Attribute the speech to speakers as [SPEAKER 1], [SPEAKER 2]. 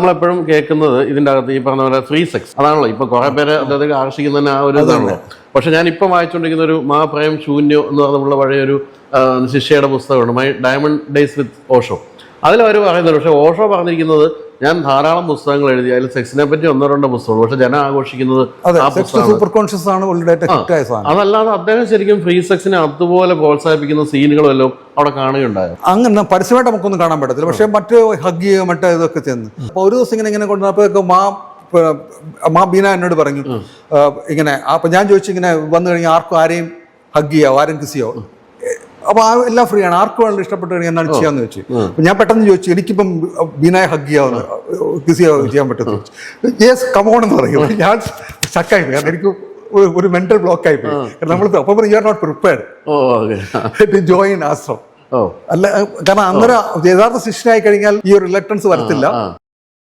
[SPEAKER 1] നമ്മളെപ്പോഴും കേൾക്കുന്നത് ഇതിന്റെ അകത്ത് ഈ പറഞ്ഞ പോലെ ഫ്രീ സെക്സ് അതാണല്ലോ. ഇപ്പൊ കുറെ പേര് അതായത് ആകർഷിക്കുന്ന ആ ഒരു ഇതാണല്ലോ. പക്ഷെ ഞാൻ ഇപ്പം വായിച്ചുകൊണ്ടിരിക്കുന്ന ഒരു മഹാപ്രയം ശൂന്യം എന്ന് പറഞ്ഞുള്ള പഴയൊരു ശിഷ്യയുടെ പുസ്തകമുണ്ട്. My diamond days with Osho അതിൽ അവർ പറയുന്നത് പക്ഷെ ഓഷോ പറഞ്ഞിരിക്കുന്നത് ഞാൻ ധാരാളം പുസ്തകങ്ങൾ എഴുതി അതിൽ സെക്സിനെ പറ്റി ഒന്നോ രണ്ടോ പുസ്തകങ്ങൾ പക്ഷെ ജനം ആഘോഷിക്കുന്നത്
[SPEAKER 2] സൂപ്പർ കോൺഷ്യസ് ആണ്
[SPEAKER 1] അതല്ലാതെ അദ്ദേഹം ശരിക്കും ഫ്രീ സെക്സിനെ അതുപോലെ പ്രോത്സാഹിപ്പിക്കുന്ന സീനുകളും എല്ലാം അവിടെ കാണുകയുണ്ടായത്
[SPEAKER 2] അങ്ങനെ പരസ്യമായിട്ട് നമുക്കൊന്നും കാണാൻ പറ്റത്തില്ല പക്ഷെ മറ്റ് ഹഗ് ചെയ്യുക മറ്റേ ഇതൊക്കെ ചെന്ന്. അപ്പൊ ഒരു ദിവസം ഇങ്ങനെ ഇങ്ങനെ കൊണ്ടുവന്നപ്പോഴൊക്കെ മാ മാ ബീന എന്നോട് പറഞ്ഞു ഇങ്ങനെ അപ്പൊ ഞാൻ ചോദിച്ചു ഇങ്ങനെ വന്നു കഴിഞ്ഞാൽ ആർക്കും ആരെയും ഹഗ് ചെയ്യാവോ ആരും കിസ് ചെയ്യാവോ? അപ്പൊ ആ എല്ലാം ഫ്രീ ആണ് ആർക്കും വേണമെങ്കിലും ഇഷ്ടപ്പെട്ട് കഴിഞ്ഞാൽ എന്താണ് ചെയ്യാന്ന് ചോദിച്ചു അപ്പൊ ഞാൻ പെട്ടെന്ന് ചോദിച്ചു എനിക്കിപ്പം ബീനായ ഹഗ് ചെയ്യാവുന്ന കിസ് ചെയ്യാൻ പറ്റുന്നു യെസ് കമോൺ എന്ന് പറയും. ഞാൻ സ്റ്റക്കായി പോയി. കാരണം എനിക്ക് ഒരു- മെന്റൽ ബ്ലോക്ക് ആയി പോയി. കാരണം നമ്മൾ അപ്പം you are not prepared to join ashram അല്ല കാരണം അന്നേരം യഥാർത്ഥ ശിഷ്യനായി കഴിഞ്ഞാൽ ഈ ഒരു റിലക്ടൻസ് വരത്തില്ല.